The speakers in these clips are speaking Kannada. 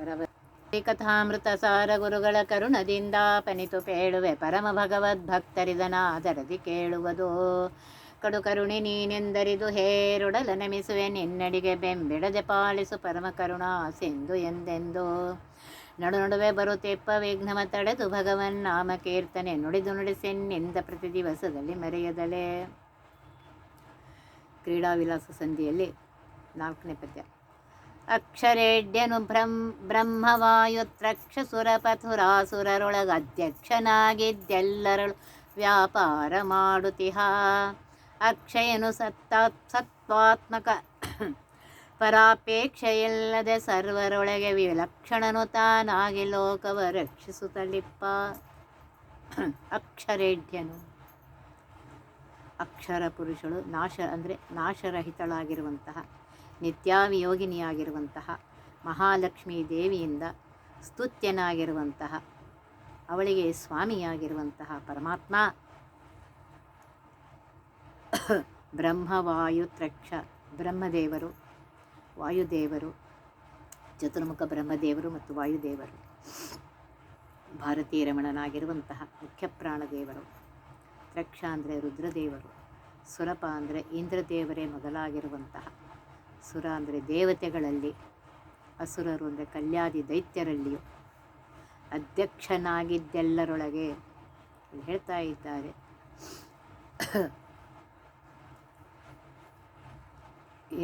ಬರಬ ಕಥಾಮೃತ ಸಾರ ಗುರುಗಳ ಕರುಣದಿಂದ ಪನಿತು ಪೇಳುವೆ. ಪರಮ ಭಗವದ್ ಭಗವದ್ಭಕ್ತರಿದನಾದರದಿ ಕೇಳುವುದು. ಕರುಣಿ ನೀನೆಂದರಿದು ಹೇರುಡಲ ನಮಿಸುವೆ. ನಿನ್ನಡಿಗೆ ಬೆಂಬಿಡದೆ ಪಾಲಿಸು ಪರಮ ಕರುಣಾ ಸಿಂಧು ಎಂದೆಂದು. ನಡು ನಡುವೆ ಬರುತ್ತೆಪ್ಪ ವಿಘ್ನವ ತಡೆದು ಭಗವನ್ ನಾಮ ಕೀರ್ತನೆ ನುಡಿದು ನುಡಿಸೆನ್ನಿಂದ ಪ್ರತಿ ದಿವಸದಲ್ಲಿ ಮರೆಯದಲೇ. ಕ್ರೀಡಾ ವಿಲಾಸ ಸಂಧಿಯಲ್ಲಿ ನಾಲ್ಕನೇ ಪದ್ಯ. ಅಕ್ಷರೇಡ್ಯನು ಬ್ರಹ್ಮ ಅಧ್ಯಕ್ಷನಾಗಿದ್ದೆಲ್ಲರಳು ವ್ಯಾಪಾರ ಮಾಡುತ್ತಿಹ ಅಕ್ಷಯನು ಸತ್ತಾ ಸತ್ವಾತ್ಮಕ ಪರಾಪೇಕ್ಷೆಯಿಲ್ಲದೆ ಸರ್ವರೊಳಗೆ ವಿಲಕ್ಷಣನು ತಾನಾಗಿ ಲೋಕವ ರಕ್ಷಿಸುತ್ತಲಿಪ್ಪ ಅಕ್ಷರೇಢ್ಯನು ಅಕ್ಷರ ಪುರುಷಳು ನಾಶ ಅಂದರೆ ನಾಶರಹಿತಳಾಗಿರುವಂತಹ ನಿತ್ಯಾವಿಯೋಗಿನಿಯಾಗಿರುವಂತಹ ಮಹಾಲಕ್ಷ್ಮೀ ದೇವಿಯಿಂದ ಸ್ತುತ್ಯನಾಗಿರುವಂತಹ ಅವಳಿಗೆ ಸ್ವಾಮಿಯಾಗಿರುವಂತಹ ಪರಮಾತ್ಮ. ಬ್ರಹ್ಮವಾಯುತ್ರಕ್ಷ ಬ್ರಹ್ಮದೇವರು, ವಾಯುದೇವರು, ಚತುರ್ಮುಖ ಬ್ರಹ್ಮದೇವರು ಮತ್ತು ವಾಯುದೇವರು. ಭಾರತೀಯ ರಮಣನಾಗಿರುವಂತಹ ಮುಖ್ಯ ಪ್ರಾಣದೇವರು. ತ್ರಕ್ಷ ಅಂದರೆ ರುದ್ರದೇವರು, ಸುರಪ ಅಂದರೆ ಇಂದ್ರದೇವರೇ ಮೊದಲಾಗಿರುವಂತಹ ಸುರ ಅಂದರೆ ದೇವತೆಗಳಲ್ಲಿ, ಅಸುರರು ಅಂದರೆ ಕಲ್ಯಾದಿ ದೈತ್ಯರಲ್ಲಿಯೂ ಅಧ್ಯಕ್ಷನಾಗಿದ್ದೆಲ್ಲರೊಳಗೆ ಹೇಳ್ತಾ ಇದ್ದಾರೆ.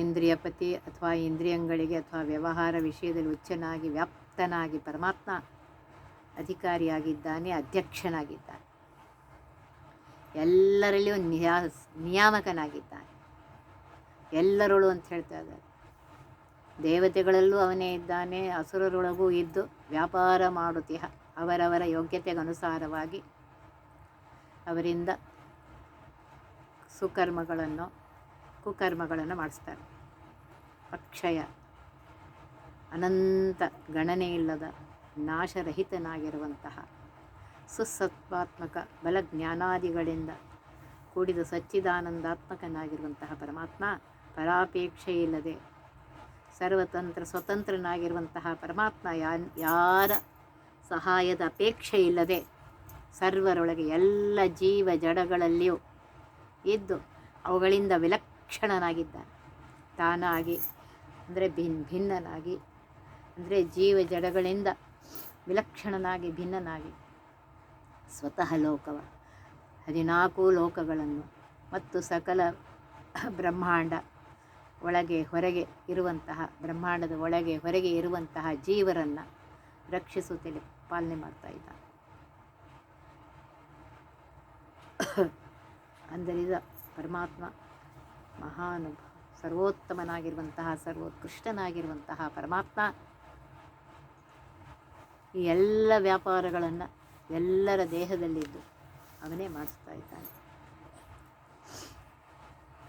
ಇಂದ್ರಿಯಪತಿ ಅಥವಾ ಇಂದ್ರಿಯಂಗಳಿಗೆ ಅಥವಾ ವ್ಯವಹಾರ ವಿಷಯದಲ್ಲಿ ಉಚ್ಚನಾಗಿ ವ್ಯಾಪ್ತನಾಗಿ, ಪರಮಾತ್ಮ ಅಧಿಕಾರಿಯಾಗಿದ್ದಾನೆ, ಅಧ್ಯಕ್ಷನಾಗಿದ್ದಾನೆ. ಎಲ್ಲರಲ್ಲಿಯೂ ನಿಯಾ, ನಿಯಾಮಕನಾಗಿದ್ದಾನೆ. ಎಲ್ಲರೊಳು ಅಂತ ಹೇಳ್ತಾ ಇದ್ದಾರೆ. ದೇವತೆಗಳಲ್ಲೂ ಅವನೇ ಇದ್ದಾನೆ, ಅಸುರರೊಳಗೂ ಇದ್ದು ವ್ಯಾಪಾರ ಮಾಡುತ್ತಿಹ. ಅವರವರ ಯೋಗ್ಯತೆಗನುಸಾರವಾಗಿ ಅವರಿಂದ ಸುಕರ್ಮಗಳನ್ನು, ಕುಕರ್ಮಗಳನ್ನು ಮಾಡಿಸ್ತಾರೆ. ಅಕ್ಷಯ, ಅನಂತ ಗಣನೆ ಇಲ್ಲದ ನಾಶರಹಿತನಾಗಿರುವಂತಹ ಸುಸತ್ವಾತ್ಮಕ ಬಲಜ್ಞಾನಾದಿಗಳಿಂದ ಕೂಡಿದ ಸಚ್ಚಿದಾನಂದಾತ್ಮಕನಾಗಿರುವಂತಹ ಪರಮಾತ್ಮ ಪರಾಪೇಕ್ಷೆ ಇಲ್ಲದೆ ಸರ್ವತಂತ್ರ ಸ್ವತಂತ್ರನಾಗಿರುವಂತಹ ಪರಮಾತ್ಮ ಯಾರ ಸಹಾಯದ ಅಪೇಕ್ಷೆ ಇಲ್ಲದೆ ಸರ್ವರೊಳಗೆ ಎಲ್ಲ ಜೀವ ಜಡಗಳಲ್ಲಿಯೂ ಇದ್ದು ಅವುಗಳಿಂದ ವಿಲಕ್ಷಣನಾಗಿದ್ದಾನೆ. ತಾನಾಗಿ ಅಂದರೆ ಭಿನ್ ಭಿನ್ನನಾಗಿ ಅಂದರೆ ಜೀವ ಜಡಗಳಿಂದ ವಿಲಕ್ಷಣನಾಗಿ ಭಿನ್ನನಾಗಿ ಸ್ವತಃ ಲೋಕವ ಹದಿನಾಲ್ಕು ಲೋಕಗಳನ್ನು ಮತ್ತು ಸಕಲ ಬ್ರಹ್ಮಾಂಡ ಒಳಗೆ ಹೊರಗೆ ಇರುವಂತಹ, ಬ್ರಹ್ಮಾಂಡದ ಒಳಗೆ ಹೊರಗೆ ಇರುವಂತಹ ಜೀವರನ್ನು ರಕ್ಷಿಸುತ್ತಲೇ ಪಾಲನೆ ಮಾಡ್ತಾ ಇದ್ದ ಅಂದರಿದ ಪರಮಾತ್ಮ ಮಹಾನುಭ, ಸರ್ವೋತ್ತಮನಾಗಿರುವಂತಹ, ಸರ್ವೋತ್ಕೃಷ್ಟನಾಗಿರುವಂತಹ ಪರಮಾತ್ಮ ಈ ಎಲ್ಲ ವ್ಯಾಪಾರಗಳನ್ನು ಎಲ್ಲರ ದೇಹದಲ್ಲಿದ್ದು ಅವನೇ ಮಾಡಿಸ್ತಾ ಇದ್ದಾನೆ.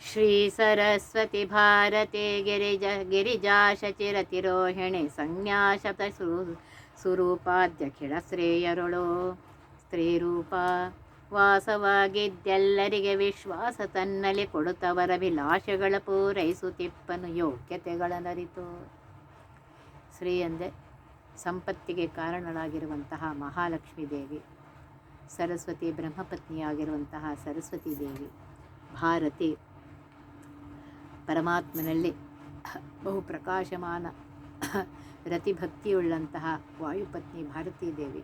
ಶ್ರೀ ಸರಸ್ವತಿ ಭಾರತೆ ಗಿರಿಜ ಗಿರಿಜಾ ಶಚಿರತಿರೋಹಿಣಿ ಸಂಜ್ಞಾಶತ ಸುರು ಸುರೂಪಾಧ್ಯಖಿಳ ಶ್ರೇಯರುಳು. ಸ್ತ್ರೀರೂಪ, ವಾಸವಾಗಿದ್ದೆಲ್ಲರಿಗೆ ವಿಶ್ವಾಸ ತನ್ನಲ್ಲಿ ಕೊಡುತ್ತವರ ವಿಲಾಸಗಳ ಪೂರೈಸುತ್ತಿಪ್ಪನು ಯೋಗ್ಯತೆಗಳನರಿತು ಶ್ರೀ ಎಂದರೆ ಸಂಪತ್ತಿಗೆ ಕಾರಣಳಾಗಿರುವಂತಹ ಮಹಾಲಕ್ಷ್ಮಿ ದೇವಿ, ಸರಸ್ವತಿ ಬ್ರಹ್ಮಪತ್ನಿಯಾಗಿರುವಂತಹ ಸರಸ್ವತಿ ದೇವಿ, ಭಾರತಿ ಪರಮಾತ್ಮನಲ್ಲಿ ಬಹು ಪ್ರಕಾಶಮಾನ ರತಿಭಕ್ತಿಯುಳ್ಳಂತಹ ವಾಯುಪತ್ನಿ ಭಾರತೀ ದೇವಿ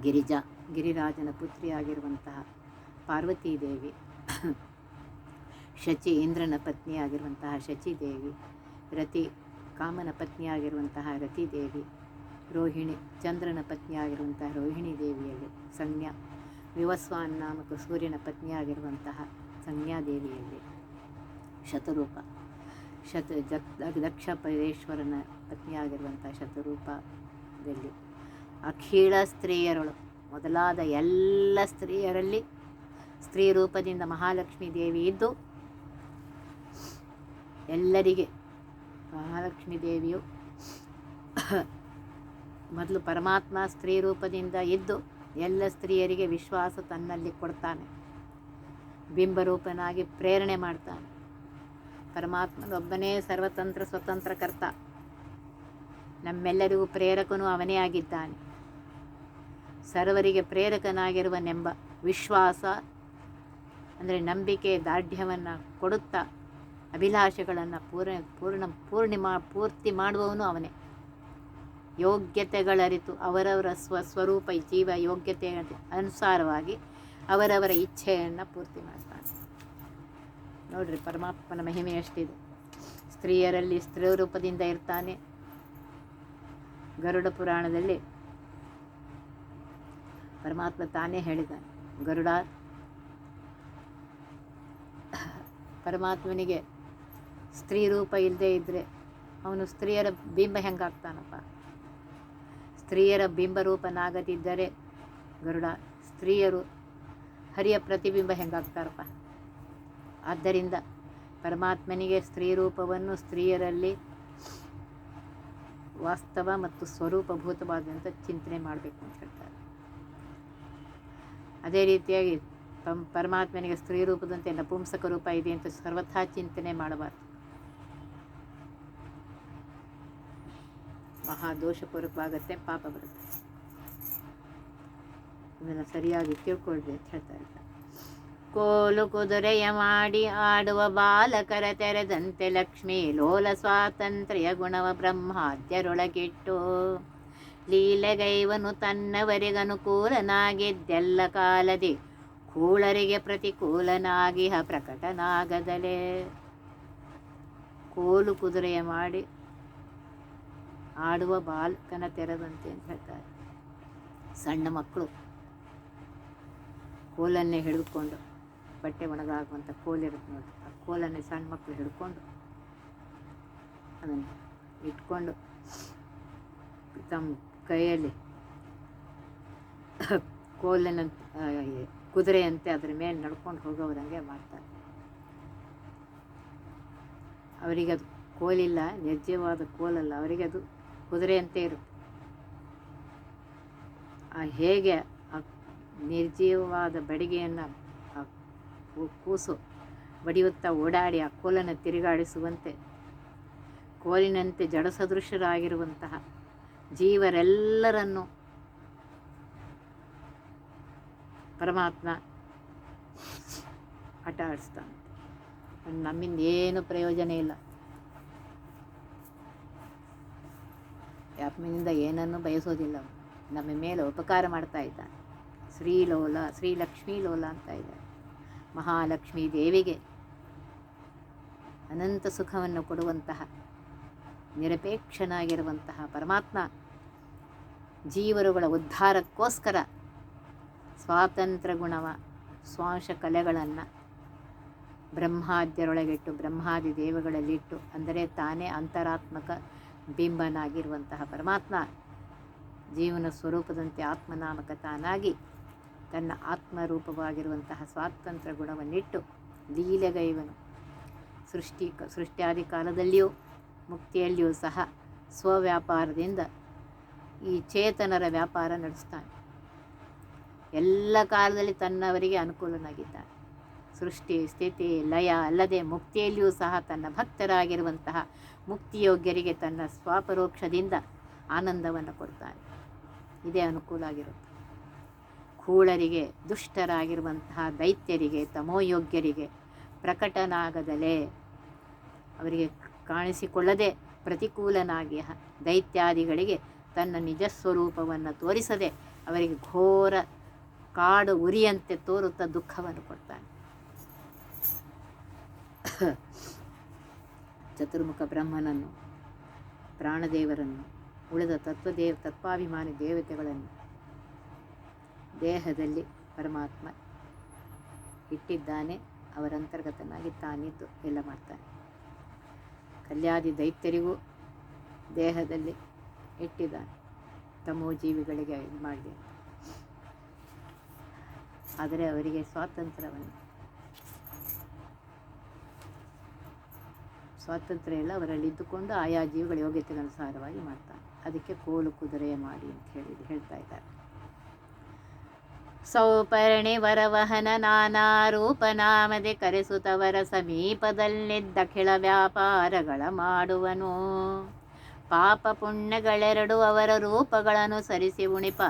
ಗಿರಿಜಾ, ಗಿರಿರಾಜನ ಪುತ್ರಿಯಾಗಿರುವಂತಹ ಪಾರ್ವತೀ ದೇವಿ ಶಚಿ ಇಂದ್ರನ ಪತ್ನಿಯಾಗಿರುವಂತಹ ಶಚಿದೇವಿ. ರತಿ ಕಾಮನ ಪತ್ನಿಯಾಗಿರುವಂತಹ ರತಿದೇವಿ. ರೋಹಿಣಿ ಚಂದ್ರನ ಪತ್ನಿಯಾಗಿರುವಂತಹ ರೋಹಿಣಿ ದೇವಿಯಲ್ಲಿ ಸಂಜ್ಞಾ. ವಿವಸ್ವಾನ್ ನಾಮಕ ಸೂರ್ಯನ ಪತ್ನಿಯಾಗಿರುವಂತಹ ಸಂಜ್ಞಾದೇವಿಯಲ್ಲಿ. ಶತರೂಪ. ಶತ ದಕ್ಷ ಪರೇಶ್ವರನ ಪತ್ನಿಯಾಗಿರುವಂಥ ಶತರೂಪದಲ್ಲಿ ಅಖಿಳ ಸ್ತ್ರೀಯರಳು ಮೊದಲಾದ ಎಲ್ಲ ಸ್ತ್ರೀಯರಲ್ಲಿ ಸ್ತ್ರೀ ರೂಪದಿಂದ ಮಹಾಲಕ್ಷ್ಮೀ ದೇವಿ ಇದ್ದು ಎಲ್ಲರಿಗೆ ಮಹಾಲಕ್ಷ್ಮೀ ದೇವಿಯು ಮೊದಲು ಪರಮಾತ್ಮ ಸ್ತ್ರೀ ರೂಪದಿಂದ ಇದ್ದು ಎಲ್ಲ ಸ್ತ್ರೀಯರಿಗೆ ವಿಶ್ವಾಸ ತನ್ನಲ್ಲಿ ಕೊಡ್ತಾನೆ. ಬಿಂಬರೂಪನಾಗಿ ಪ್ರೇರಣೆ ಮಾಡ್ತಾನೆ. ಪರಮಾತ್ಮನೊಬ್ಬನೇ ಸರ್ವತಂತ್ರ ಸ್ವತಂತ್ರಕರ್ತ ನಮ್ಮೆಲ್ಲರಿಗೂ ಪ್ರೇರಕನೂ ಅವನೇ ಆಗಿದ್ದಾನೆ. ಸರ್ವರಿಗೆ ಪ್ರೇರಕನಾಗಿರುವನೆಂಬ ವಿಶ್ವಾಸ, ಅಂದರೆ ನಂಬಿಕೆ, ದಾರ್ಢ್ಯವನ್ನು ಕೊಡುತ್ತಾ, ಅಭಿಲಾಷೆಗಳನ್ನು ಪೂರ್ಣ ಪೂರ್ಣ, ಪೂರ್ಣಿಮಾ, ಪೂರ್ತಿ ಮಾಡುವವನು ಅವನೇ. ಯೋಗ್ಯತೆಗಳರಿತು ಅವರವರ ಸ್ವ, ಸ್ವರೂಪ, ಜೀವ ಯೋಗ್ಯತೆ ಅನುಸಾರವಾಗಿ ಅವರವರ ಇಚ್ಛೆಯನ್ನು ಪೂರ್ತಿ ಮಾಡ್ತಾನೆ. ನೋಡ್ರಿ ಪರಮಾತ್ಮನ ಮಹಿಮೆ ಎಷ್ಟಿದೆ. ಸ್ತ್ರೀಯರಲ್ಲಿ ಸ್ತ್ರೀ ರೂಪದಿಂದ ಇರ್ತಾನೆ. ಗರುಡ ಪುರಾಣದಲ್ಲಿ ಪರಮಾತ್ಮ ತಾನೇ ಹೇಳಿದ ಗರುಡ ಪರಮಾತ್ಮನಿಗೆ ಸ್ತ್ರೀ ರೂಪ ಇಲ್ಲದೆ ಇದ್ದರೆ ಅವನು ಸ್ತ್ರೀಯರ ಬಿಂಬ ಹೆಂಗಾಗ್ತಾನಪ್ಪ? ಸ್ತ್ರೀಯರ ಬಿಂಬ ರೂಪನಾಗದಿದ್ದರೆ ಗರುಡ ಸ್ತ್ರೀಯರು ಹರಿಯ ಪ್ರತಿಬಿಂಬ ಹೆಂಗಾಗ್ತಾರಪ್ಪ? ಆದ್ದರಿಂದ ಪರಮಾತ್ಮನಿಗೆ ಸ್ತ್ರೀ ರೂಪವನ್ನು ಸ್ತ್ರೀಯರಲ್ಲಿ ವಾಸ್ತವ ಮತ್ತು ಸ್ವರೂಪಭೂತವಾದಂಥ ಚಿಂತನೆ ಮಾಡಬೇಕು ಅಂತ ಹೇಳ್ತಾರೆ. ಅದೇ ರೀತಿಯಾಗಿ ಪಂ ಪರಮಾತ್ಮನಿಗೆ ಸ್ತ್ರೀ ರೂಪದಂತೆ ನಪುಂಸಕ ರೂಪ ಇದೆ ಅಂತ ಸರ್ವಥಾ ಚಿಂತನೆ ಮಾಡಬಾರ್ದು. ಮಹಾ ದೋಷಪೂರ್ವಕವಾಗುತ್ತೆ, ಪಾಪ ಬರುತ್ತೆ. ಇದನ್ನು ಸರಿಯಾಗಿ ತಿಳ್ಕೊಳ್ಳಿ ಅಂತ ಹೇಳ್ತಾ ಇದ್ದಾರೆ. ಕೋಲು ಕುದುರೆಯ ಮಾಡಿ ಆಡುವ ಬಾಲಕರ ತೆರೆದಂತೆ ಲಕ್ಷ್ಮೀ ಲೋಲ ಸ್ವಾತಂತ್ರ್ಯ ಗುಣವ ಬ್ರಹ್ಮಾದ್ಯರೊಳಗಿಟ್ಟು. ಲೀಲೆಗೈವನು ತನ್ನವರಿಗನುಕೂಲನಾಗಿದ್ದೆಲ್ಲ ಕಾಲದಿ ಕೂಳರಿಗೆ ಪ್ರತಿಕೂಲನಾಗಿ ಹ ಪ್ರಕಟನಾಗದಲೇ. ಕೋಲು ಕುದುರೆಯ ಮಾಡಿ ಆಡುವ ಬಾಲಕನ ತೆರೆದಂತೆ ಅಂತ ಹೇಳ್ತಾರೆ. ಸಣ್ಣ ಮಕ್ಕಳು ಕೋಲನ್ನೇ ಹಿಡಿದುಕೊಂಡು ಬಟ್ಟೆ ಒಣಗಾಗುವಂಥ ಕೋಲಿರುತ್ತೆ ನೋಡಿ. ಆ ಕೋಲನ್ನು ಸಣ್ಣ ಮಕ್ಕಳು ಹಿಡ್ಕೊಂಡು ಅದನ್ನು ಇಟ್ಕೊಂಡು ತಮ್ಮ ಕೈಯಲ್ಲಿ ಕೋಲಿನ ಕುದುರೆಯಂತೆ ಅದರ ಮೇಲೆ ನಡ್ಕೊಂಡು ಹೋಗೋರಂಗೆ ಮಾಡ್ತಾರೆ. ಅವರಿಗೆ ಅದು ಕೋಲಿಲ್ಲ ನಿರ್ಜೀವವಾದ ಕೋಲಲ್ಲ. ಅವರಿಗೆ ಅದು ಕುದುರೆಯಂತೆ ಇರುತ್ತೆ. ಆ ಹೇಗೆ ಆ ನಿರ್ಜೀವವಾದ ಬಡಿಗೆಯನ್ನು ಕೂಸು ಬಡಿಯುತ್ತಾ ಓಡಾಡಿ ಆ ಕೋಲನ್ನು ತಿರುಗಾಡಿಸುವಂತೆ. ಕೋಲಿನಂತೆ ಜಡಸದೃಶರಾಗಿರುವಂತಹ ಜೀವರೆಲ್ಲರನ್ನು ಪರಮಾತ್ಮ ಆಟ ಆಡಿಸ್ತಾನೆ ನಮ್ಮಿಂದ ಏನು ಪ್ರಯೋಜನ ಇಲ್ಲ. ಆತ್ಮನಿಂದ ಏನನ್ನು ಬಯಸೋದಿಲ್ಲ. ನಮ್ಮ ಮೇಲೆ ಉಪಕಾರ ಮಾಡ್ತಾ ಇದ್ದಾನೆ. ಶ್ರೀಲೋಲ ಶ್ರೀಲಕ್ಷ್ಮೀ ಲೋಲ ಅಂತ ಇದ್ದಾರೆ. ಮಹಾಲಕ್ಷ್ಮೀ ದೇವಿಗೆ ಅನಂತ ಸುಖವನ್ನು ಕೊಡುವಂತಹ ನಿರಪೇಕ್ಷನಾಗಿರುವಂತಹ ಪರಮಾತ್ಮ ಜೀವರುಗಳ ಉದ್ಧಾರಕ್ಕೋಸ್ಕರ ಸ್ವಾತಂತ್ರ್ಯ ಗುಣವ ಸ್ವಾಂಶ ಕಲೆಗಳನ್ನು ಬ್ರಹ್ಮಾದ್ಯರೊಳಗಿಟ್ಟು, ಬ್ರಹ್ಮಾದಿ ದೇವಗಳಲ್ಲಿಟ್ಟು ಅಂದರೆ ತಾನೇ ಅಂತರಾತ್ಮಕ ಬಿಂಬನಾಗಿರುವಂತಹ ಪರಮಾತ್ಮ ಜೀವನ ಸ್ವರೂಪದಂತೆ ಆತ್ಮನಾಮಕ ತಾನಾಗಿ ತನ್ನ ಆತ್ಮರೂಪವಾಗಿರುವಂತಹ ಸ್ವಾತಂತ್ರ್ಯ ಗುಣವನ್ನಿಟ್ಟು ಲೀಲೆಗೈವನು. ಸೃಷ್ಟಿ ಸೃಷ್ಟಿಯಾದಿ ಕಾಲದಲ್ಲಿಯೂ ಮುಕ್ತಿಯಲ್ಲಿಯೂ ಸಹ ಸ್ವವ್ಯಾಪಾರದಿಂದ ಈ ಚೇತನರ ವ್ಯಾಪಾರ ನಡೆಸ್ತಾನೆ. ಎಲ್ಲ ಕಾಲದಲ್ಲಿ ತನ್ನವರಿಗೆ ಅನುಕೂಲನಾಗಿದ್ದಾನೆ. ಸೃಷ್ಟಿ ಸ್ಥಿತಿ ಲಯ ಅಲ್ಲದೆ ಮುಕ್ತಿಯಲ್ಲಿಯೂ ಸಹ ತನ್ನ ಭಕ್ತರಾಗಿರುವಂತಹ ಮುಕ್ತಿಯೋಗ್ಯರಿಗೆ ತನ್ನ ಸ್ವಾಪರೋಕ್ಷದಿಂದ ಆನಂದವನ್ನು ಕೊಡ್ತಾನೆ. ಇದೇ ಅನುಕೂಲ ಆಗಿರುತ್ತೆ. ಕೂಳರಿಗೆ ದುಷ್ಟರಾಗಿರುವಂತಹ ದೈತ್ಯರಿಗೆ, ತಮೋಯೋಗ್ಯರಿಗೆ ಪ್ರಕಟನಾಗದಲೇ ಅವರಿಗೆ ಕಾಣಿಸಿಕೊಳ್ಳದೆ ಪ್ರತಿಕೂಲನಾಗಿ ದೈತ್ಯಾದಿಗಳಿಗೆ ತನ್ನ ನಿಜ ಸ್ವರೂಪವನ್ನು ತೋರಿಸದೆ ಅವರಿಗೆ ಘೋರ ಕಾಡು ಉರಿಯಂತೆ ತೋರುತ್ತಾ ದುಃಖವನ್ನು ಕೊಡ್ತಾನೆ. ಚತುರ್ಮುಖ ಬ್ರಹ್ಮನನ್ನು, ಪ್ರಾಣದೇವರನ್ನು, ಉಳಿದ ತತ್ವದೇವ ತತ್ವಾಭಿಮಾನಿ ದೇವತೆಗಳನ್ನು ದೇಹದಲ್ಲಿ ಪರಮಾತ್ಮ ಇಟ್ಟಿದ್ದಾನೆ, ಅವರ ಅಂತರ್ಗತನಾಗಿ ತಾನಿದ್ದು ಎಲ್ಲ ಮಾಡ್ತಾನೆ. ಕಲ್ಯಾದಿ ದೈತ್ಯರಿಗೂ ದೇಹದಲ್ಲಿ ಇಟ್ಟಿದ್ದಾನೆ. ತಮೋ ಜೀವಿಗಳಿಗೆ ಇದು ಮಾಡಲಿ ಆದರೆ ಅವರಿಗೆ ಸ್ವಾತಂತ್ರ್ಯವನ್ನು ಸ್ವಾತಂತ್ರ್ಯ ಎಲ್ಲ ಅವರಲ್ಲಿ ಇದ್ದುಕೊಂಡು ಆಯಾ ಜೀವಿಗಳ ಯೋಗ್ಯತೆಗನುಸಾರವಾಗಿ ಮಾಡ್ತಾನೆ. ಅದಕ್ಕೆ ಕೋಲು ಕುದುರೆ ಮಾಡಿ ಅಂತ ಹೇಳಿ ಹೇಳ್ತಾ ಇದ್ದಾರೆ. ಸೌಪರ್ಣಿ ವರವಹನ ನಾನಾ ರೂಪನಾಮದೆ ಕರೆಸುತ್ತವರ ಸಮೀಪದಲ್ಲಿದ್ದಖಿಳ ವ್ಯಾಪಾರಗಳ ಮಾಡುವನು. ಪಾಪ ಪುಣ್ಯಗಳೆರಡು ಅವರ ರೂಪಗಳನ್ನು ಸರಿಸಿ ಉಣಿಪ.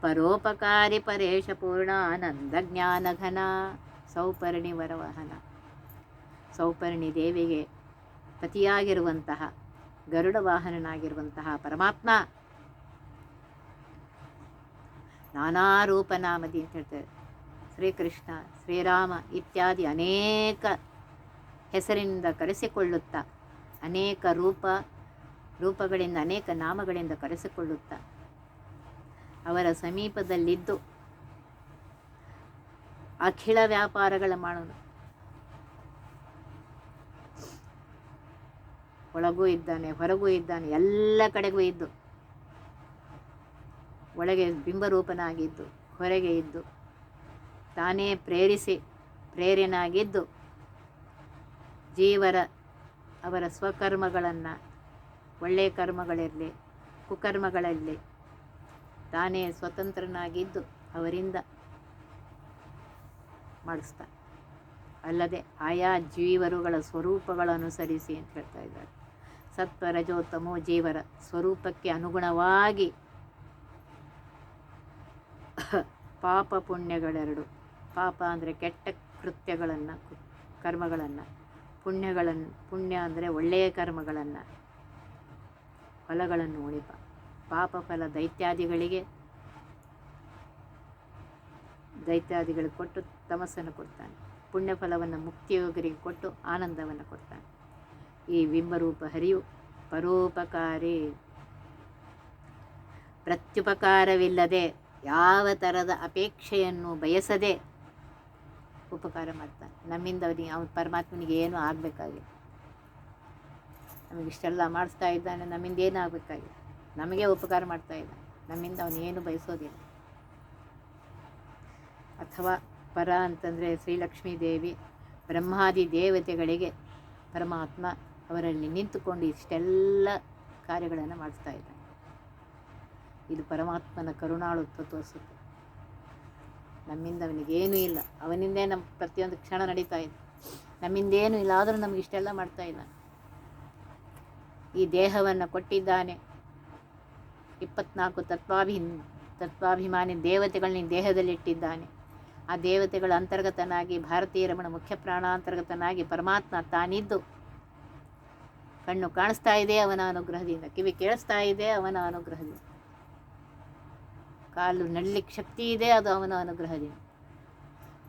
ಪರೋಪಕಾರಿ ಪರೇಶ ಪೂರ್ಣ ಆನಂದ ಜ್ಞಾನಘನ. ಸೌಪರ್ಣಿ ವರವಹನ. ಸೌಪರ್ಣಿ ದೇವಿಗೆ ಪತಿಯಾಗಿರುವಂತಹ ಗರುಡ ವಾಹನನಾಗಿರುವಂತಹ ಪರಮಾತ್ಮ ನಾನಾ ರೂಪನಾಮದಿ ಅಂತ ಹೇಳ್ತಾರೆ. ಶ್ರೀಕೃಷ್ಣ, ಶ್ರೀರಾಮ ಇತ್ಯಾದಿ ಅನೇಕ ಹೆಸರಿನಿಂದ ಕರೆಸಿಕೊಳ್ಳುತ್ತಾ, ಅನೇಕ ರೂಪ, ರೂಪಗಳಿಂದ, ಅನೇಕ ನಾಮಗಳಿಂದ ಕರೆಸಿಕೊಳ್ಳುತ್ತಾ, ಅವರ ಸಮೀಪದಲ್ಲಿದ್ದು ಅಖಿಳ ವ್ಯಾಪಾರಗಳ ಮಾಡೋನು. ಒಳಗೂ ಇದ್ದಾನೆ, ಹೊರಗೂ ಇದ್ದಾನೆ, ಎಲ್ಲ ಕಡೆಗೂ ಇದ್ದು. ಒಳಗೆ ಬಿಂಬರೂಪನಾಗಿದ್ದು, ಹೊರಗೆ ಇದ್ದು, ತಾನೇ ಪ್ರೇರಿಸಿ, ಪ್ರೇರಣಾಗಿದ್ದು, ಜೀವರ, ಅವರ ಸ್ವಕರ್ಮಗಳನ್ನು ಒಳ್ಳೆಯ ಕರ್ಮಗಳಿರಲಿ, ಕುಕರ್ಮಗಳಲ್ಲಿ ತಾನೇ ಸ್ವತಂತ್ರನಾಗಿದ್ದು ಅವರಿಂದ ಮಾಡಿಸ್ತಾ. ಅಲ್ಲದೆ ಆಯಾ ಜೀವರುಗಳ ಸ್ವರೂಪಗಳನುಸರಿಸಿ ಅಂತ ಹೇಳ್ತಾ ಇದ್ದಾರೆ. ಸತ್ವ ರಜೋತ್ತಮೋ ಜೀವರ ಸ್ವರೂಪಕ್ಕೆ ಅನುಗುಣವಾಗಿ ಪಾಪ ಪುಣ್ಯಗಳೆರಡು ಪಾಪ ಅಂದರೆ ಕೆಟ್ಟ ಕೃತ್ಯಗಳನ್ನು, ಕರ್ಮಗಳನ್ನು. ಪುಣ್ಯಗಳನ್ನು ಪುಣ್ಯ ಅಂದರೆ ಒಳ್ಳೆಯ ಕರ್ಮಗಳನ್ನು. ಫಲಗಳನ್ನು ಉಳಿಪ. ಪಾಪ ಫಲ ದೈತ್ಯಾದಿಗಳಿಗೆ ದೈತ್ಯಾದಿಗಳಿಗೆ ಕೊಟ್ಟು ತಮಸ್ಸನ್ನು ಕೊಡ್ತಾನೆ. ಪುಣ್ಯ ಫಲವನ್ನು ಮುಕ್ತಿಯೋಗರಿಗೆ ಕೊಟ್ಟು ಆನಂದವನ್ನು ಕೊಡ್ತಾನೆ. ಈ ಬಿಂಬರೂಪ ಹರಿಯು ಪರೋಪಕಾರಿ. ಪ್ರತ್ಯುಪಕಾರವಿಲ್ಲದೆ ಯಾವ ಥರದ ಅಪೇಕ್ಷೆಯನ್ನು ಬಯಸದೆ ಉಪಕಾರ ಮಾಡ್ತಾನೆ. ನಮ್ಮಿಂದ ಅವನಿಗೆ, ಅವನ ಪರಮಾತ್ಮನಿಗೆ ಏನೂ ಆಗಬೇಕಾಗಿಲ್ಲ. ನಮಗಿಷ್ಟೆಲ್ಲ ಮಾಡಿಸ್ತಾ ಇದ್ದಾನೆ, ನಮ್ಮಿಂದ ಏನು ಆಗಬೇಕಾಗಿಲ್ಲ. ನಮಗೆ ಉಪಕಾರ ಮಾಡ್ತಾ ಇದ್ದಾನೆ. ನಮ್ಮಿಂದ ಅವನೇನು ಬಯಸೋದಿಲ್ಲ. ಅಥವಾ ಪರ ಅಂತಂದರೆ ಶ್ರೀಲಕ್ಷ್ಮೀ ದೇವಿ ಬ್ರಹ್ಮಾದಿ ದೇವತೆಗಳಿಗೆ ಪರಮಾತ್ಮ ಅವರಲ್ಲಿ ನಿಂತುಕೊಂಡು ಇಷ್ಟೆಲ್ಲ ಕಾರ್ಯಗಳನ್ನು ಮಾಡಿಸ್ತಾ ಇದ್ದಾನೆ. ಇದು ಪರಮಾತ್ಮನ ಕರುಣಾಳುತ್ವ ತೋರಿಸುತ್ತೆ. ನಮ್ಮಿಂದ ಅವನಿಗೇನೂ ಇಲ್ಲ. ಅವನಿಂದೇ ನಮ್ಮ ಪ್ರತಿಯೊಂದು ಕ್ಷಣ ನಡೀತಾ ಇದೆ. ನಮ್ಮಿಂದೇನು ಇಲ್ಲ. ಆದರೂ ನಮಗೆ ಇಷ್ಟೆಲ್ಲ ಮಾಡ್ತಾ ಇಲ್ಲ. ಈ ದೇಹವನ್ನು ಕೊಟ್ಟಿದ್ದಾನೆ. ಇಪ್ಪತ್ನಾಲ್ಕು ತತ್ವಾಭಿ, ತತ್ವಾಭಿಮಾನಿ ದೇವತೆಗಳನ್ನ ಈ ದೇಹದಲ್ಲಿಟ್ಟಿದ್ದಾನೆ ಆ ದೇವತೆಗಳ ಅಂತರ್ಗತನಾಗಿ ಭಾರತೀಯ ರಮಣ ಮುಖ್ಯ ಪ್ರಾಣಾಂತರ್ಗತನಾಗಿ ಪರಮಾತ್ಮ ತಾನಿದ್ದು. ಕಣ್ಣು ಕಾಣಿಸ್ತಾ ಇದೆ ಅವನ ಅನುಗ್ರಹದಿಂದ. ಕಿವಿ ಕೇಳಿಸ್ತಾ ಇದೆ ಅವನ ಅನುಗ್ರಹದಿಂದ. ಕಾಲು ನಡಲಿಕ್ಕೆ ಶಕ್ತಿ ಇದೆ, ಅದು ಅವನ ಅನುಗ್ರಹದಿಂದ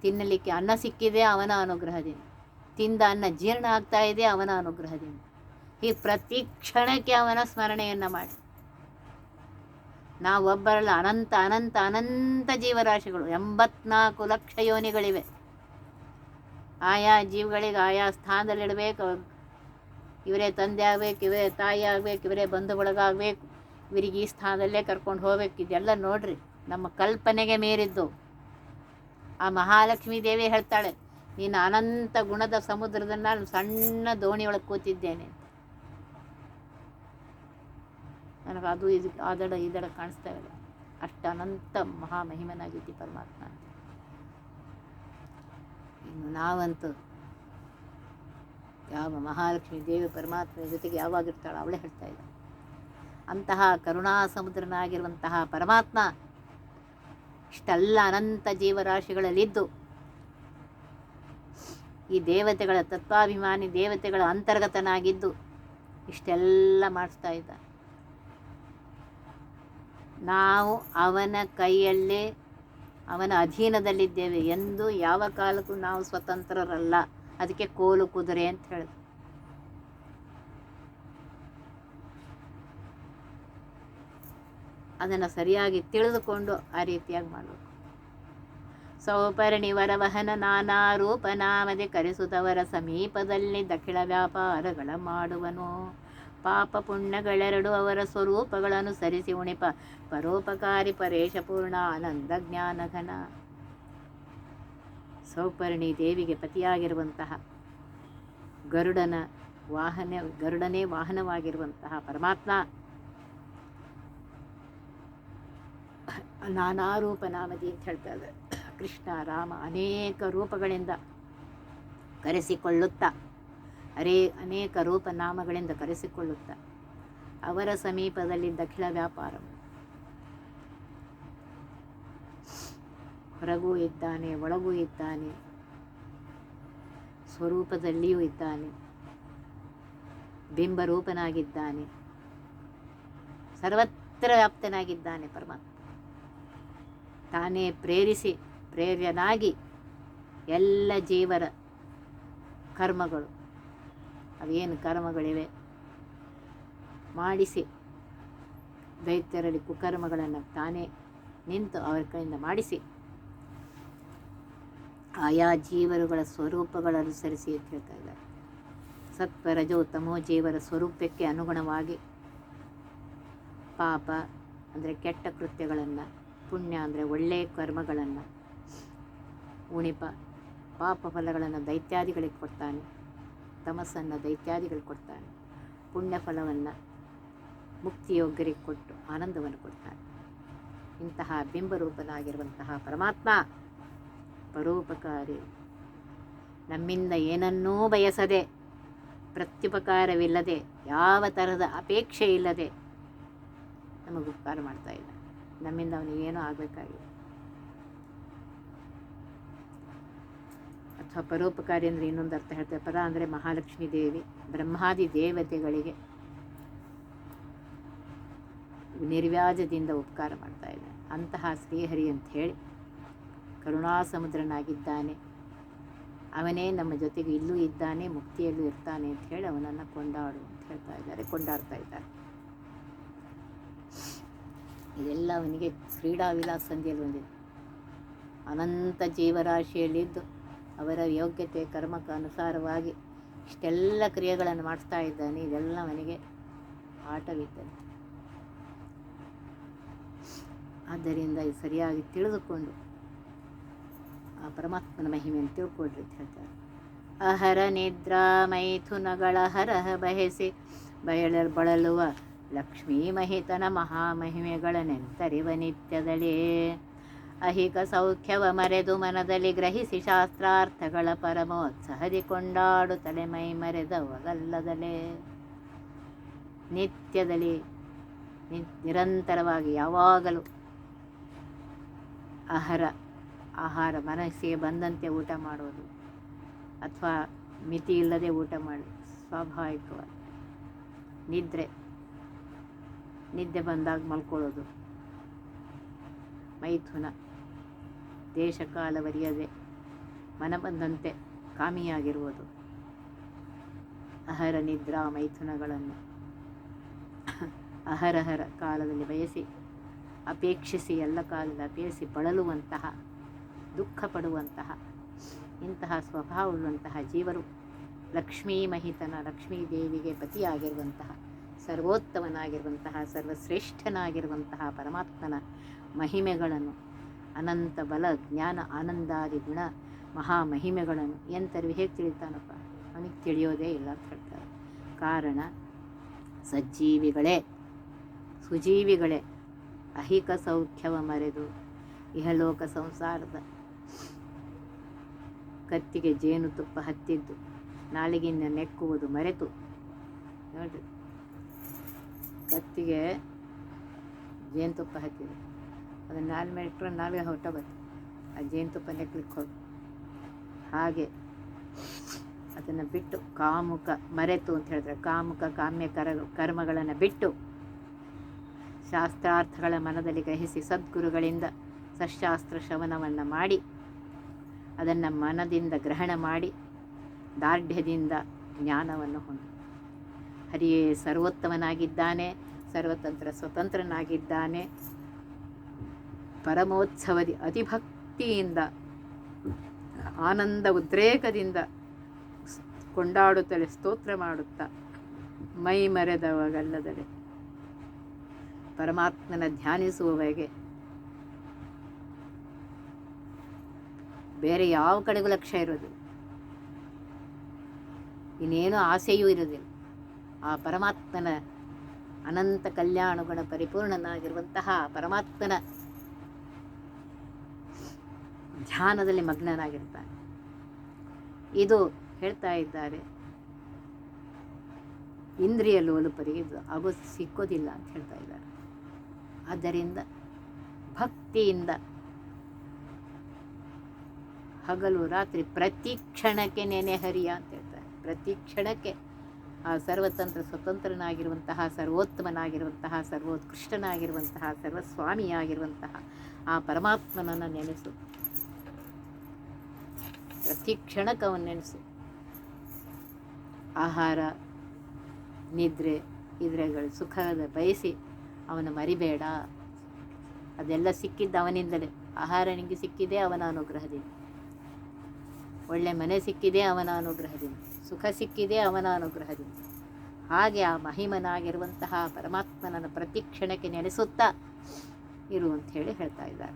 ತಿನ್ನಲಿಕ್ಕೆ ಅನ್ನ ಸಿಕ್ಕಿದೆ, ಅವನ ಅನುಗ್ರಹದಿಂದ ತಿಂದ ಅನ್ನ ಜೀರ್ಣ ಆಗ್ತಾ ಇದೆ, ಅವನ ಅನುಗ್ರಹದಿಂದ ಈ ಪ್ರತಿ ಕ್ಷಣಕ್ಕೆ ಅವನ ಸ್ಮರಣೆಯನ್ನು ಮಾಡಿ. ನಾವೊಬ್ಬರಲ್ಲ, ಅನಂತ ಅನಂತ ಅನಂತ ಜೀವರಾಶಿಗಳು, ಎಂಬತ್ನಾಲ್ಕು ಲಕ್ಷ ಯೋನಿಗಳಿವೆ. ಆಯಾ ಜೀವಗಳಿಗೆ ಆಯಾ ಸ್ಥಾನದಲ್ಲಿಡಬೇಕು. ಇವರೇ ತಂದೆ ಆಗಬೇಕು, ಇವರೇ ತಾಯಿ ಆಗಬೇಕು, ಇವರೇ ಬಂಧು ಬಳಗ ಆಗಬೇಕು ಇವರಿಗೆ ಈ ಸ್ಥಾನದಲ್ಲೇ ಕರ್ಕೊಂಡು ಹೋಗ್ಬೇಕು. ಇದೆಲ್ಲ ನೋಡ್ರಿ, ನಮ್ಮ ಕಲ್ಪನೆಗೆ ಮೇರಿದ್ದು. ಆ ಮಹಾಲಕ್ಷ್ಮೀ ದೇವಿ ಹೇಳ್ತಾಳೆ, ನೀನು ಅನಂತ ಗುಣದ ಸಮುದ್ರದ ನಾನು ಸಣ್ಣ ದೋಣಿಯೊಳಗೆ ಕೂತಿದ್ದೇನೆ. ನನಗೆ ಅದು ಇದು ಆದಡ ಇದಡ ಕಾಣಿಸ್ತಾ ಇಲ್ಲ ಅಷ್ಟು ಅನಂತ ಮಹಾಮಹಿಮನಾಗಿದ್ದಿ ಪರಮಾತ್ಮ ಅಂತ. ಇನ್ನು ನಾವಂತೂ ಯಾವ ಮಹಾಲಕ್ಷ್ಮಿ ದೇವಿ ಪರಮಾತ್ಮ ಜೊತೆಗೆ ಯಾವಾಗ ಇರ್ತಾಳೆ ಅವಳೇ ಹೇಳ್ತಾ ಇದ್ದಾಳೆ. ಅಂತಹ ಕರುಣಾ ಸಮುದ್ರನಾಗಿರುವಂತಹ ಪರಮಾತ್ಮ ಇಷ್ಟೆಲ್ಲ ಅನಂತ ಜೀವರಾಶಿಗಳಲ್ಲಿದ್ದು, ಈ ದೇವತೆಗಳ ತತ್ವಾಭಿಮಾನಿ, ದೇವತೆಗಳ ಅಂತರ್ಗತನಾಗಿದ್ದು ಇಷ್ಟೆಲ್ಲ ಮಾಡಿಸ್ತಾ ಇದ್ದ ನಾವು ಅವನ ಕೈಯಲ್ಲೇ, ಅವನ ಅಧೀನದಲ್ಲಿದ್ದೇವೆ ಎಂದು ಯಾವ ಕಾಲಕ್ಕೂ ನಾವು ಸ್ವತಂತ್ರರಲ್ಲ. ಅದಕ್ಕೆ ಕೋಲು ಕುದುರೆ ಅಂತ ಹೇಳಿದ್ರು ಅದನ್ನು ಸರಿಯಾಗಿ ತಿಳಿದುಕೊಂಡು ಆ ರೀತಿಯಾಗಿ ಮಾಡಬೇಕು. ಸೌಪರ್ಣಿ ವರವಹನ ನಾನಾ ರೂಪ ನಾಮದೆ ಕರೆಸುತ್ತವರ ಸಮೀಪದಲ್ಲಿ ದಖಿಳ ವ್ಯಾಪಾರಗಳ ಮಾಡುವನು. ಪಾಪ ಪುಣ್ಯಗಳೆರಡು ಅವರ ಸ್ವರೂಪಗಳನ್ನು ಸರಿಸಿ ಉಣಿಪ ಪರೋಪಕಾರಿ ಪರೇಶಪೂರ್ಣ ಆನಂದ ಜ್ಞಾನಘನ ಸೌಪರ್ಣಿ ದೇವಿಗೆ ಪತಿಯಾಗಿರುವಂತಹ ಗರುಡನ ವಾಹನ ಗರುಡನೇ ವಾಹನವಾಗಿರುವಂತಹ ಪರಮಾತ್ಮ ನಾನಾ ರೂಪ ನಾಮದಿ ಅಂತ ಹೇಳ್ತಾರೆ. ಕೃಷ್ಣ, ರಾಮ ಅನೇಕ ರೂಪಗಳಿಂದ ಕರೆಸಿಕೊಳ್ಳುತ್ತ, ಅರೇ ಅನೇಕ ರೂಪ ನಾಮಗಳಿಂದ ಕರೆಸಿಕೊಳ್ಳುತ್ತ, ಅವರ ಸಮೀಪದಲ್ಲಿ ದಕ್ಷಿಣ ವ್ಯಾಪಾರ ಹೊರಗೂ ಇದ್ದಾನೆ, ಒಳಗೂ ಇದ್ದಾನೆ, ಸ್ವರೂಪದಲ್ಲಿಯೂ ಇದ್ದಾನೆ, ಬಿಂಬರೂಪನಾಗಿದ್ದಾನೆ, ಸರ್ವತ್ರ ವ್ಯಾಪ್ತನಾಗಿದ್ದಾನೆ ಪರಮಾತ್ಮ. ತಾನೇ ಪ್ರೇರಿಸಿ, ಪ್ರೇರ್ಯನಾಗಿ ಎಲ್ಲ ಜೀವರ ಕರ್ಮಗಳು. ಅವೇನು ಕರ್ಮಗಳಿವೆ? ಮಾಡಿಸಿ. ದೈತ್ಯರಲ್ಲಿ ಕುಕರ್ಮಗಳನ್ನು ತಾನೇ ನಿಂತು ಅವರ ಕೈಯಿಂದ ಮಾಡಿಸಿ. ಆಯಾ ಜೀವರುಗಳ ಸ್ವರೂಪಗಳನುಸರಿಸಿ ಅಂತ ಹೇಳ್ತಾ ಇದ್ದಾರೆ. ಸತ್ವ ರಜೋ ತಮೋ ಜೀವರ ಸ್ವರೂಪಕ್ಕೆ ಅನುಗುಣವಾಗಿ ಪಾಪ, ಅಂದರೆ ಕೆಟ್ಟ ಕೃತ್ಯಗಳನ್ನು ಪುಣ್ಯ ಅಂದರೆ ಒಳ್ಳೆಯ ಕರ್ಮಗಳನ್ನು, ಉಣಿಪ, ಪಾಪ ಫಲಗಳನ್ನು ದೈತ್ಯಾದಿಗಳಿಗೆ ಕೊಡ್ತಾನೆ, ತಮಸ್ಸನ್ನು ದೈತ್ಯಾದಿಗಳಿಗೆ ಕೊಡ್ತಾನೆ, ಪುಣ್ಯ ಫಲವನ್ನು ಮುಕ್ತಿಯೋಗ್ಯರಿಗೆ ಕೊಟ್ಟು ಆನಂದವನ್ನು ಕೊಡ್ತಾನೆ. ಇಂತಹ ಬಿಂಬರೂಪನಾಗಿರುವಂತಹ ಪರಮಾತ್ಮ ಪರೋಪಕಾರಿ, ನಮ್ಮಿಂದ ಏನನ್ನೂ ಬಯಸದೆ, ಪ್ರತ್ಯುಪಕಾರವಿಲ್ಲದೆ, ಯಾವ ಥರದ ಅಪೇಕ್ಷೆ ಇಲ್ಲದೆ ನಮಗೆ ಉಪಕಾರ ಮಾಡ್ತಾ ಇಲ್ಲ ನಮ್ಮಿಂದ ಅವನಿಗೇನೂ ಆಗಬೇಕಾಗಿಲ್ಲ. ಅಥವಾ ಪರೋಪಕಾರಿ ಅಂದರೆ ಇನ್ನೊಂದು ಅರ್ಥ ಹೇಳ್ತಾರೆ ಪರ ಅಂದರೆ ಮಹಾಲಕ್ಷ್ಮೀ ದೇವಿ, ಬ್ರಹ್ಮಾದಿ ದೇವತೆಗಳಿಗೆ ನಿರ್ವ್ಯಾಜದಿಂದ ಉಪಕಾರ ಮಾಡ್ತಾ ಇದೆ ಅಂತಹ ಶ್ರೀಹರಿ ಅಂತ ಹೇಳಿ ಕರುಣಾಸಮುದ್ರನಾಗಿದ್ದಾನೆ. ಅವನೇ ನಮ್ಮ ಜೊತೆಗೆ ಇಲ್ಲೂ ಇದ್ದಾನೆ, ಮುಕ್ತಿಯಲ್ಲೂ ಇರ್ತಾನೆ ಅಂತ ಹೇಳಿ ಅವನನ್ನು ಕೊಂಡಾಡು ಅಂತ ಹೇಳ್ತಾ ಇದ್ದಾರೆ, ಕೊಂಡಾಡ್ತಾ ಇದ್ದಾರೆ. ಇದೆಲ್ಲ ಅವನಿಗೆ ಕ್ರೀಡಾ ವಿಲಾಸ ಸಂಧಿಯಲ್ಲಿ ಬಂದಿದೆ ಅನಂತ ಜೀವರಾಶಿಯಲ್ಲಿದ್ದು ಅವರ ಯೋಗ್ಯತೆ ಕರ್ಮಕ್ಕೆ ಅನುಸಾರವಾಗಿ ಇಷ್ಟೆಲ್ಲ ಕ್ರಿಯೆಗಳನ್ನು ಮಾಡಿಸ್ತಾ ಇದ್ದಾನೆ. ಇದೆಲ್ಲ ಅವನಿಗೆ ಆಟವಿದ್ದಾನೆ ಆದ್ದರಿಂದ ಇದು ಸರಿಯಾಗಿ ತಿಳಿದುಕೊಂಡು ಆ ಪರಮಾತ್ಮನ ಮಹಿಮೆಯನ್ನು ತಿಳ್ಕೊಡ್ರಿ ಅಂತ ಹೇಳ್ತಾರೆ. ಅಹರ ನಿದ್ರಾ ಮೈಥುನಗಳ ಹರಹ ಬಯಸಿ ಬಯಲ ಬಳಲುವ ಲಕ್ಷ್ಮೀ ಮಹಿತನ ಮಹಾಮಹಿಮೆಗಳ ನೆಂತರಿವ ನಿತ್ಯದಳೇ. ಅಹಿಕ ಸೌಖ್ಯವ ಮರೆದು ಮನದಲ್ಲಿ ಗ್ರಹಿಸಿ ಶಾಸ್ತ್ರಾರ್ಥಗಳ ಪರಮೋತ್ಸಹದಿ ಕೊಂಡಾಡು ತಲೆ ಮೈ ಮರೆದವಗಲ್ಲದಲೇ. ನಿತ್ಯದಲ್ಲಿ ನಿರಂತರವಾಗಿ ಯಾವಾಗಲೂ ಆಹಾರ ಆಹಾರ ಮನಸ್ಸಿಗೆ ಬಂದಂತೆ ಊಟ ಮಾಡೋದು ಅಥವಾ ಮಿತಿ ಇಲ್ಲದೆ ಊಟ ಮಾಡಿ ಸ್ವಾಭಾವಿಕವಾಗಿ ನಿದ್ರೆ ನಿದ್ದೆ ಬಂದಾಗ ಮಲ್ಕೊಳ್ಳೋದು. ಮೈಥುನ ದೇಶಕಾಲವರಿಯದೆ ಮನ ಬಂದಂತೆ ಕಾಮಿಯಾಗಿರುವುದು. ಅಹರ ನಿದ್ರಾ ಮೈಥುನಗಳನ್ನು ಅಹರಹರ ಕಾಲದಲ್ಲಿ ಬಯಸಿ, ಅಪೇಕ್ಷಿಸಿ ಎಲ್ಲ ಕಾಲದ ಅಪೇಕ್ಷಿಸಿ ಬಳಲುವಂತಹ ದುಃಖ ಪಡುವಂತಹ, ಇಂತಹ ಸ್ವಭಾವವುಳ್ಳಂತಹ ಜೀವರು ಲಕ್ಷ್ಮೀ ಮಹಿತನ ಲಕ್ಷ್ಮೀ ದೇವಿಗೆ ಪತಿಯಾಗಿರುವಂತಹ ಸರ್ವೋತ್ತಮನಾಗಿರುವಂತಹ, ಸರ್ವಶ್ರೇಷ್ಠನಾಗಿರುವಂತಹ ಪರಮಾತ್ಮನ ಮಹಿಮೆಗಳನ್ನು, ಅನಂತ ಬಲ, ಜ್ಞಾನ, ಆನಂದಾದಿ ಗುಣ, ಮಹಾ ಮಹಿಮೆಗಳನ್ನು ಎಂತರು ಹೇಗೆ ತಿಳಿತಾನಪ್ಪ ಅವನಿಗೆ ತಿಳಿಯೋದೇ ಇಲ್ಲ ಅಂತ ಹೇಳ್ತಾರೆ. ಕಾರಣ, ಸಜ್ಜೀವಿಗಳೇ, ಸುಜೀವಿಗಳೇ, ಅಹಿಕ ಸೌಖ್ಯವ ಮರೆದು ಇಹಲೋಕ ಸಂಸಾರದ ಕತ್ತಿಗೆ ಜೇನುತುಪ್ಪ ಹತ್ತಿದ್ದು ನಾಳಿಗಿನ ನೆಕ್ಕುವುದು ಮರೆತು. ನೋಡ್ರಿ ಕತ್ತಿಗೆ ಜೇನುತುಪ್ಪ ಹಾಕಿದೆ. ಅದನ್ನು ನಾಲ್ ಮೇಲೆ ಇಟ್ಟರೆ ನಾಲ್ಗೆ ಹೊಟ್ಟ ಬರ್ತದೆ ಆ ಜೇನುತುಪ್ಪ ನೆಕ್ಲಿಕ್ಕೆ ಹೋಗಿ. ಹಾಗೆ ಅದನ್ನು ಬಿಟ್ಟು ಕಾಮುಕ, ಮರೆತು ಅಂತ ಹೇಳಿದ್ರೆ ಕಾಮುಕ, ಕಾಮ್ಯ ಕರ, ಕರ್ಮಗಳನ್ನು ಬಿಟ್ಟು ಶಾಸ್ತ್ರಾರ್ಥಗಳ ಮನದಲ್ಲಿ ಗ್ರಹಿಸಿ ಸದ್ಗುರುಗಳಿಂದ ಸಶಾಸ್ತ್ರ ಶ್ರವಣವನ್ನು ಮಾಡಿ, ಅದನ್ನು ಮನದಿಂದ ಗ್ರಹಣ ಮಾಡಿ, ದಾರ್ಢ್ಯದಿಂದ ಜ್ಞಾನವನ್ನು ಹೊಂದು. ಹರಿಯೇ ಸರ್ವೋತ್ತಮನಾಗಿದ್ದಾನೆ, ಸರ್ವತಂತ್ರ ಸ್ವತಂತ್ರನಾಗಿದ್ದಾನೆ. ಪರಮೋತ್ಸವದಿ ಅತಿಭಕ್ತಿಯಿಂದ, ಆನಂದ ಉದ್ರೇಕದಿಂದ ಕೊಂಡಾಡುತ್ತಲೇ ಸ್ತೋತ್ರ ಮಾಡುತ್ತಾ, ಮೈ ಮರೆದವಾಗಲ್ಲದಲೆ. ಪರಮಾತ್ಮನ ಧ್ಯಾನಿಸುವವರೆಗೆ ಬೇರೆ ಯಾವ ಕಡೆಗೂ ಲಕ್ಷ್ಯ ಇರೋದಿಲ್ಲ. ಇನ್ನೇನು ಆಸೆಯೂ ಇರೋದಿಲ್ಲ. ಆ ಪರಮಾತ್ಮನ ಅನಂತ ಕಲ್ಯಾಣಗುಣ ಪರಿಪೂರ್ಣನಾಗಿರುವಂತಹ ಪರಮಾತ್ಮನ ಧ್ಯಾನದಲ್ಲಿ ಮಗ್ನನಾಗಿರ್ತಾನೆ. ಇದು ಹೇಳ್ತಾ ಇದ್ದಾರೆ. ಇಂದ್ರಿಯ ಲೋಲುಪರಿಗೆ ಇದು ಆಗೋ ಸಿಕ್ಕೋದಿಲ್ಲ ಅಂತ ಹೇಳ್ತಾ ಇದ್ದಾರೆ. ಆದ್ದರಿಂದ ಭಕ್ತಿಯಿಂದ ಹಗಲು ರಾತ್ರಿ ಪ್ರತಿ ಕ್ಷಣಕ್ಕೆ ನೆನೆ ಹರಿಯ ಅಂತ ಹೇಳ್ತಾರೆ. ಪ್ರತಿ ಕ್ಷಣಕ್ಕೆ ಸರ್ವತಂತ್ರ ಸ್ವತಂತ್ರನಾಗಿರುವಂತಹ, ಸರ್ವೋತ್ತಮನಾಗಿರುವಂತಹ, ಸರ್ವೋತ್ಕೃಷ್ಟನಾಗಿರುವಂತಹ, ಸರ್ವಸ್ವಾಮಿಯಾಗಿರುವಂತಹ ಆ ಪರಮಾತ್ಮನನ್ನು ನೆನೆಸು. ಪ್ರತಿ ಕ್ಷಣಕವನ್ನು ನೆನೆಸು. ಆಹಾರ, ನಿದ್ರೆ, ಇದ್ರೆಗಳು, ಸುಖದ ಬಯಸಿ ಅವನು ಮರಿಬೇಡ. ಅದೆಲ್ಲ ಸಿಕ್ಕಿದ್ದು ಅವನಿಂದಲೇ. ಆಹಾರ ನಿಮಗೆ ಸಿಕ್ಕಿದೆ ಅವನ ಅನುಗ್ರಹದಿಂದ. ಒಳ್ಳೆ ಮನೆ ಸಿಕ್ಕಿದೆ ಅವನ ಅನುಗ್ರಹದಿಂದ. ಸುಖ ಸಿಕ್ಕಿದೆ ಅವನ ಅನುಗ್ರಹದಿಂದ. ಹಾಗೆ ಆ ಮಹಿಮನಾಗಿರುವಂತಹ ಪರಮಾತ್ಮನನ್ನು ಪ್ರತಿ ಕ್ಷಣಕ್ಕೆ ನೆನೆಸುತ್ತಾ ಇರು ಅಂತ ಹೇಳಿ ಹೇಳ್ತಾ ಇದ್ದಾರೆ.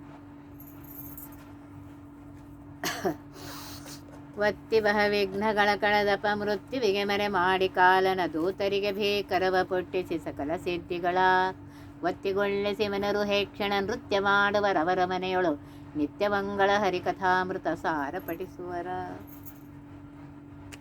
ಒತ್ತಿ ಬಹ ವಿಘ್ನಗಳ ಕಳೆದಪ ಮೃತ್ಯುವಿಗೆ ಮರೆ ಮಾಡಿ ಕಾಲನ ದೂತರಿಗೆ ಭೀಕರವ ಪೊಟ್ಟಿಸಿ ಸಕಲ ಸಿದ್ಧಿಗಳ. ಒತ್ತಿಗೊಳ್ಳಿಸಿ ಸಿಮನರು ಹೇಕ್ಷಣ ನೃತ್ಯ ಮಾಡುವರವರ ಮನೆಯೊಳು ನಿತ್ಯಮಂಗಳ ಹರಿಕಥಾಮೃತ ಸಾರ ಪಠಿಸುವರ